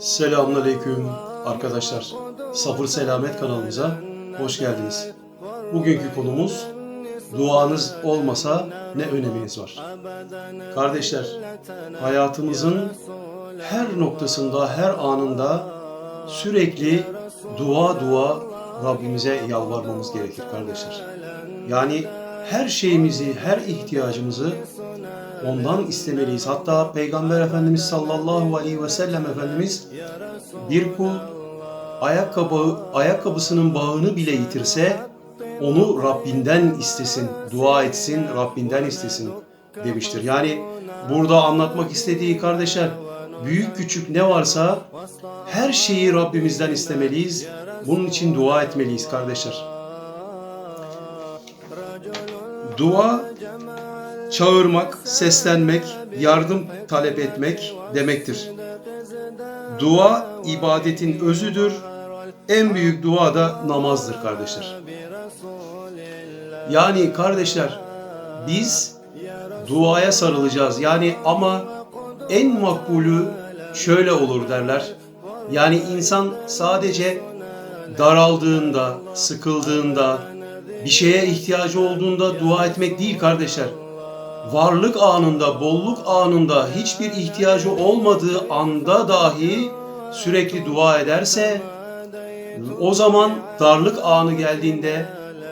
Aleyküm arkadaşlar. Sabır Selamet kanalımıza hoş geldiniz. Bugünkü konumuz duanız olmasa ne öneminiz var? Kardeşler, hayatımızın her noktasında, her anında sürekli dua dua Rabbimize yalvarmamız gerekir kardeşler. Yani her şeyimizi, her ihtiyacımızı ondan istemeliyiz. Hatta Peygamber Efendimiz sallallahu aleyhi ve sellem Efendimiz bir kul ayakkabı ayakkabısının bağını bile yitirse onu Rabbinden istesin, dua etsin, Rabbinden istesin demiştir. Yani burada anlatmak istediği kardeşler büyük küçük ne varsa her şeyi Rabbimizden istemeliyiz. Bunun için dua etmeliyiz kardeşler. Dua çağırmak, seslenmek, yardım talep etmek demektir. Dua ibadetin özüdür. En büyük dua da namazdır kardeşler. Yani kardeşler biz duaya sarılacağız. Yani ama en makbulü şöyle olur derler. Yani insan sadece daraldığında, sıkıldığında, bir şeye ihtiyacı olduğunda dua etmek değil kardeşler. Varlık anında, bolluk anında, hiçbir ihtiyacı olmadığı anda dahi sürekli dua ederse o zaman darlık anı geldiğinde,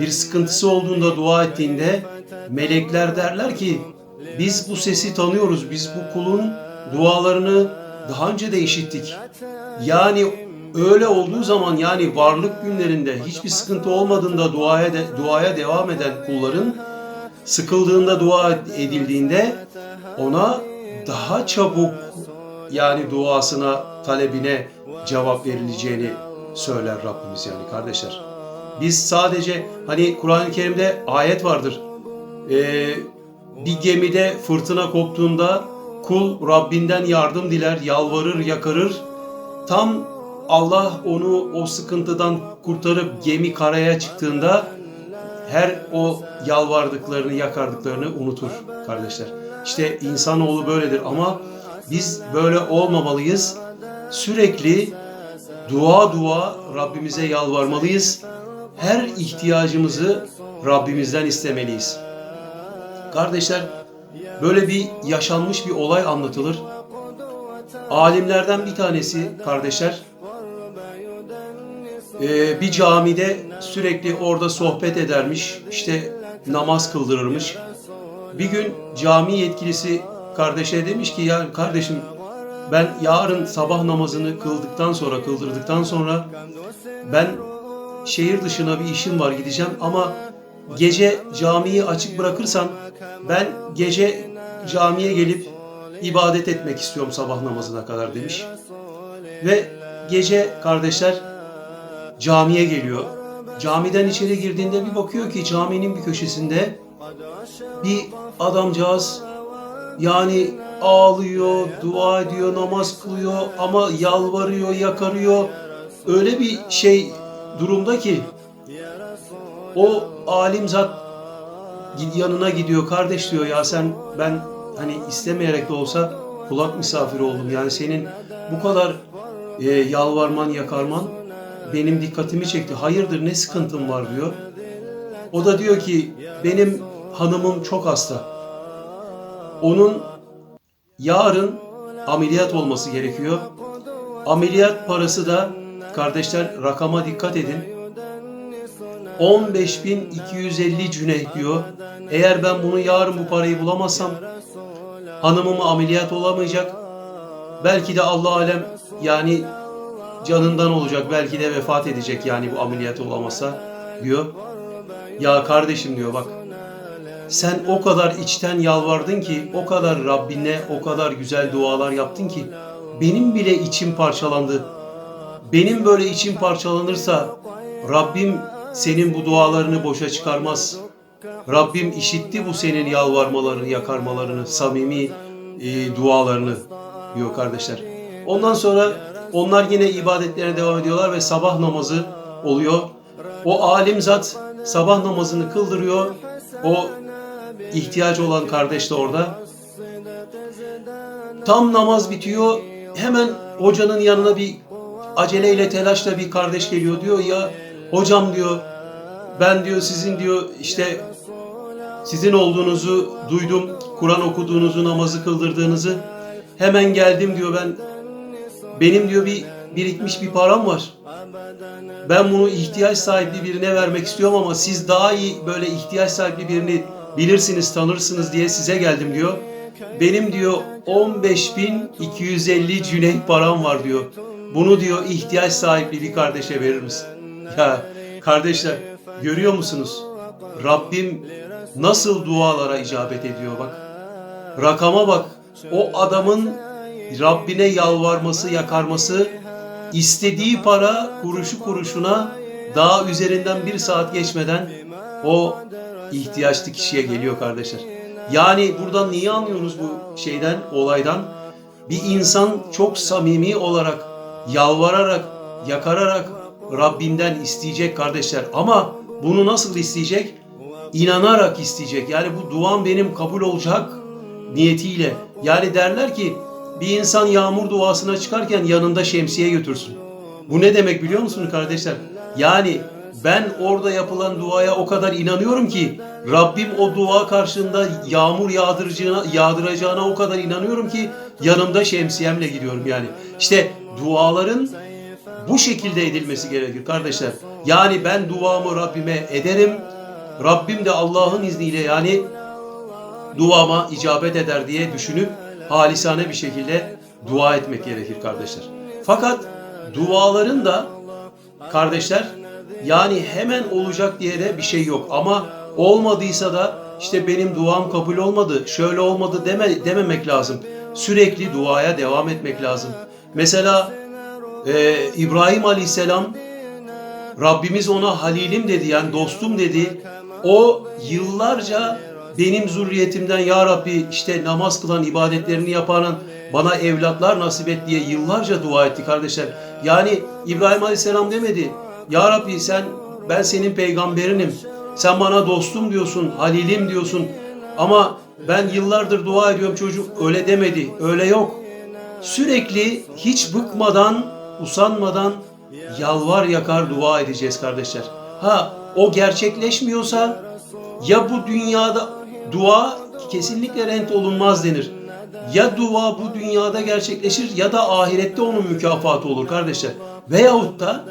bir sıkıntısı olduğunda dua ettiğinde melekler derler ki biz bu sesi tanıyoruz, biz bu kulun dualarını daha önce de işittik. Yani öyle olduğu zaman yani varlık günlerinde hiçbir sıkıntı olmadığında duaya de, duaya devam eden kulların sıkıldığında dua edildiğinde ona daha çabuk yani duasına, talebine cevap verileceğini söyler Rabbimiz yani kardeşler. Biz sadece hani Kur'an-ı Kerim'de ayet vardır. Ee, bir gemide fırtına koptuğunda kul Rabbinden yardım diler, yalvarır, yakarır. Tam Allah onu o sıkıntıdan kurtarıp gemi karaya çıktığında her o yalvardıklarını, yakardıklarını unutur kardeşler. İşte insanoğlu böyledir ama biz böyle olmamalıyız. Sürekli dua dua Rabbimize yalvarmalıyız. Her ihtiyacımızı Rabbimizden istemeliyiz. Kardeşler böyle bir yaşanmış bir olay anlatılır. Alimlerden bir tanesi kardeşler e, bir camide sürekli orada sohbet edermiş, işte namaz kıldırırmış. Bir gün cami yetkilisi kardeşe demiş ki ya kardeşim ben yarın sabah namazını kıldıktan sonra, kıldırdıktan sonra ben şehir dışına bir işim var gideceğim ama gece camiyi açık bırakırsan ben gece camiye gelip ibadet etmek istiyorum sabah namazına kadar demiş. Ve gece kardeşler camiye geliyor. Camiden içeri girdiğinde bir bakıyor ki caminin bir köşesinde bir adamcağız yani ağlıyor, dua ediyor, namaz kılıyor ama yalvarıyor, yakarıyor. Öyle bir şey durumda ki o alim zat yanına gidiyor. Kardeş diyor ya sen ben hani istemeyerek de olsa kulak misafiri oldum. Yani senin bu kadar e, yalvarman, yakarman benim dikkatimi çekti. Hayırdır ne sıkıntın var diyor. O da diyor ki benim hanımım çok hasta. Onun yarın ameliyat olması gerekiyor. Ameliyat parası da kardeşler rakama dikkat edin. 15.250 cüneyt diyor. Eğer ben bunu yarın bu parayı bulamazsam hanımım ameliyat olamayacak. Belki de Allah alem yani canından olacak. Belki de vefat edecek yani bu ameliyat olamazsa diyor. Ya kardeşim diyor bak sen o kadar içten yalvardın ki, o kadar Rabbine o kadar güzel dualar yaptın ki benim bile içim parçalandı. Benim böyle içim parçalanırsa Rabbim senin bu dualarını boşa çıkarmaz. Rabbim işitti bu senin yalvarmalarını, yakarmalarını, samimi e, dualarını diyor kardeşler. Ondan sonra onlar yine ibadetlerine devam ediyorlar ve sabah namazı oluyor. O alim zat sabah namazını kıldırıyor. O ihtiyacı olan kardeş de orada. Tam namaz bitiyor. Hemen hocanın yanına bir aceleyle telaşla bir kardeş geliyor diyor ya hocam diyor ben diyor sizin diyor işte sizin olduğunuzu duydum. Kur'an okuduğunuzu, namazı kıldırdığınızı. Hemen geldim diyor ben. Benim diyor bir birikmiş bir param var. Ben bunu ihtiyaç sahibi birine vermek istiyorum ama siz daha iyi böyle ihtiyaç sahibi birini bilirsiniz, tanırsınız diye size geldim diyor. Benim diyor 15.250 cüneyt param var diyor. Bunu diyor ihtiyaç sahibi bir kardeşe verir misin? Ya kardeşler görüyor musunuz? Rabbim nasıl dualara icabet ediyor bak. Rakama bak. O adamın Rabbine yalvarması, yakarması, istediği para kuruşu kuruşuna daha üzerinden bir saat geçmeden o ihtiyaçlı kişiye geliyor kardeşler. Yani buradan niye anlıyoruz bu şeyden, olaydan? Bir insan çok samimi olarak, yalvararak, yakararak Rabbinden isteyecek kardeşler. Ama bunu nasıl isteyecek? İnanarak isteyecek. Yani bu duam benim kabul olacak niyetiyle. Yani derler ki bir insan yağmur duasına çıkarken yanında şemsiye götürsün. Bu ne demek biliyor musunuz kardeşler? Yani ben orada yapılan duaya o kadar inanıyorum ki Rabbim o dua karşında yağmur yağdıracağına, yağdıracağına o kadar inanıyorum ki yanımda şemsiyemle gidiyorum yani. İşte duaların bu şekilde edilmesi gerekir kardeşler. Yani ben duamı Rabbime ederim. Rabbim de Allah'ın izniyle yani duama icabet eder diye düşünüp halisane bir şekilde dua etmek gerekir kardeşler. Fakat duaların da kardeşler yani hemen olacak diye de bir şey yok. Ama olmadıysa da işte benim duam kabul olmadı, şöyle olmadı deme, dememek lazım. Sürekli duaya devam etmek lazım. Mesela e, İbrahim Aleyhisselam Rabbimiz ona halilim dedi yani dostum dedi. O yıllarca benim zürriyetimden ya Rabbi işte namaz kılan, ibadetlerini yapan bana evlatlar nasip et diye yıllarca dua etti kardeşler. Yani İbrahim Aleyhisselam demedi. Ya Rabbi sen ben senin peygamberinim. Sen bana dostum diyorsun, halilim diyorsun. Ama ben yıllardır dua ediyorum çocuk öyle demedi. Öyle yok. Sürekli hiç bıkmadan, usanmadan yalvar yakar dua edeceğiz kardeşler. Ha o gerçekleşmiyorsa ya bu dünyada dua kesinlikle rent olunmaz denir. Ya dua bu dünyada gerçekleşir ya da ahirette onun mükafatı olur kardeşler. Veyahut da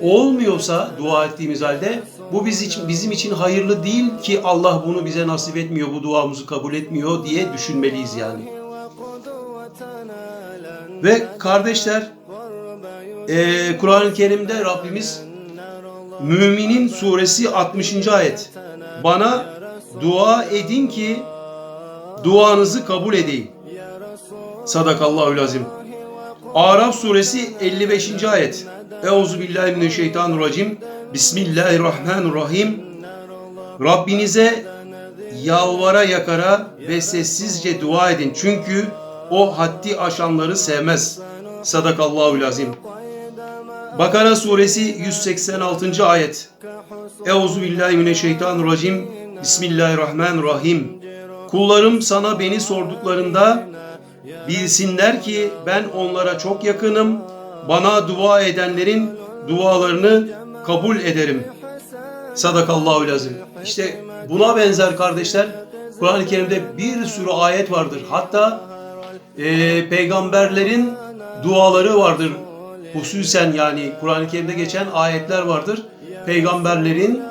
olmuyorsa dua ettiğimiz halde bu biz için, bizim için hayırlı değil ki Allah bunu bize nasip etmiyor, bu duamızı kabul etmiyor diye düşünmeliyiz yani. Ve kardeşler e, Kur'an-ı Kerim'de Rabbimiz Müminin suresi 60. ayet bana dua edin ki duanızı kabul edeyim. Sadakallahü azim. Araf suresi 55. ayet. Euzu billahi mineşşeytanirracim. Bismillahirrahmanirrahim. Rabbinize yalvara yakara ve sessizce dua edin. Çünkü o haddi aşanları sevmez. Sadakallahü azim. Bakara suresi 186. ayet. Euzu billahi mineşşeytanirracim. Bismillahirrahmanirrahim. Kullarım sana beni sorduklarında bilsinler ki ben onlara çok yakınım. Bana dua edenlerin dualarını kabul ederim. Sadakallahu lazım. İşte buna benzer kardeşler Kur'an-ı Kerim'de bir sürü ayet vardır. Hatta e, peygamberlerin duaları vardır. Hususen yani Kur'an-ı Kerim'de geçen ayetler vardır. Peygamberlerin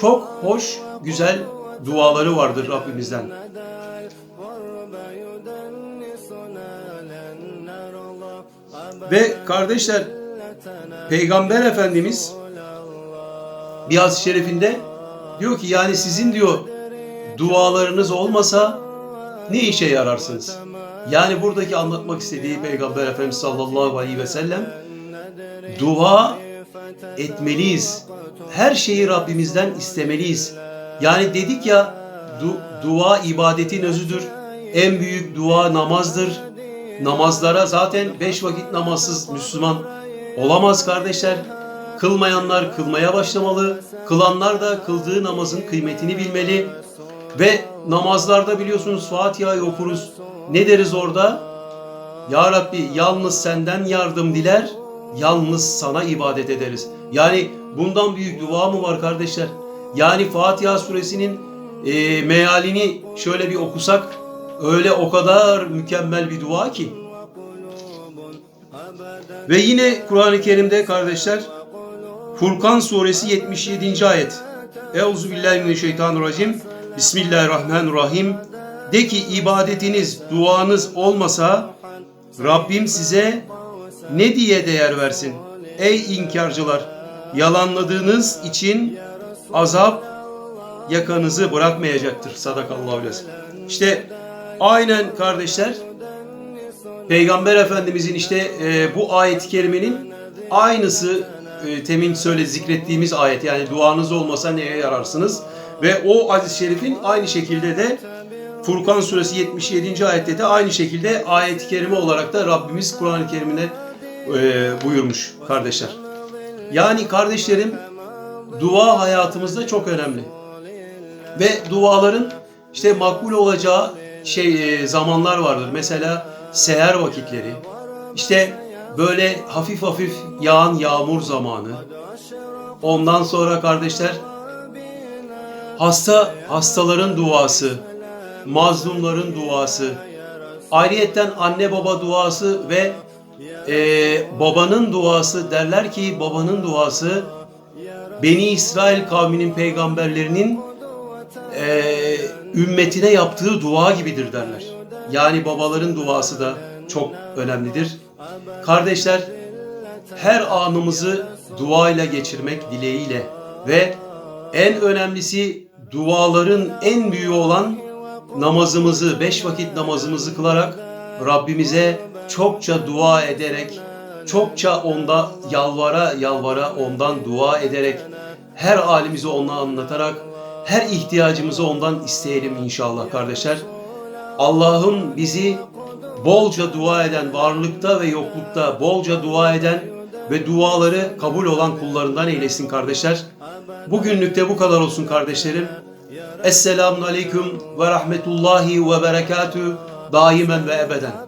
çok hoş, güzel duaları vardır Rabbimizden. Ve kardeşler Peygamber Efendimiz hadis-i şerifinde diyor ki yani sizin diyor dualarınız olmasa ne işe yararsınız? Yani buradaki anlatmak istediği Peygamber Efendimiz sallallahu aleyhi ve sellem dua etmeliyiz. Her şeyi Rabbimizden istemeliyiz. Yani dedik ya du dua ibadetin özüdür. En büyük dua namazdır. Namazlara zaten beş vakit namazsız Müslüman olamaz kardeşler. Kılmayanlar kılmaya başlamalı. Kılanlar da kıldığı namazın kıymetini bilmeli. Ve namazlarda biliyorsunuz Fatiha'yı okuruz. Ne deriz orada? Ya Rabbi yalnız senden yardım diler, yalnız sana ibadet ederiz. Yani bundan büyük dua mı var kardeşler? Yani Fatiha suresinin e, mealini şöyle bir okusak öyle o kadar mükemmel bir dua ki. Ve yine Kur'an-ı Kerim'de kardeşler Furkan suresi 77. ayet. Euzu billahi mineşşeytanirracim. Bismillahirrahmanirrahim. De ki ibadetiniz, duanız olmasa Rabbim size ne diye değer versin? Ey inkarcılar, yalanladığınız için azap yakanızı bırakmayacaktır. Sadakallahu aleyhi. İşte aynen kardeşler Peygamber Efendimizin işte e, bu ayet-i kerimenin aynısı e, temin söyle zikrettiğimiz ayet yani duanız olmasa neye yararsınız ve o hadis-i şerifin aynı şekilde de Furkan suresi 77. ayette de aynı şekilde ayet-i kerime olarak da Rabbimiz Kur'an-ı Kerim'de e, buyurmuş kardeşler. Yani kardeşlerim dua hayatımızda çok önemli. Ve duaların işte makbul olacağı şey e, zamanlar vardır. Mesela seher vakitleri. İşte böyle hafif hafif yağan yağmur zamanı. Ondan sonra kardeşler hasta hastaların duası, mazlumların duası, ayrıyetten anne baba duası ve e, babanın duası derler ki babanın duası Beni İsrail kavminin peygamberlerinin e, ümmetine yaptığı dua gibidir derler. Yani babaların duası da çok önemlidir. Kardeşler her anımızı duayla geçirmek dileğiyle ve en önemlisi duaların en büyüğü olan namazımızı, beş vakit namazımızı kılarak Rabbimize çokça dua ederek, çokça onda yalvara yalvara ondan dua ederek, her halimizi ona anlatarak, her ihtiyacımızı ondan isteyelim inşallah kardeşler. Allah'ım bizi bolca dua eden, varlıkta ve yoklukta bolca dua eden ve duaları kabul olan kullarından eylesin kardeşler. Bugünlük de bu kadar olsun kardeşlerim. Esselamun Aleyküm ve Rahmetullahi ve Berekatü daimen ve ebeden.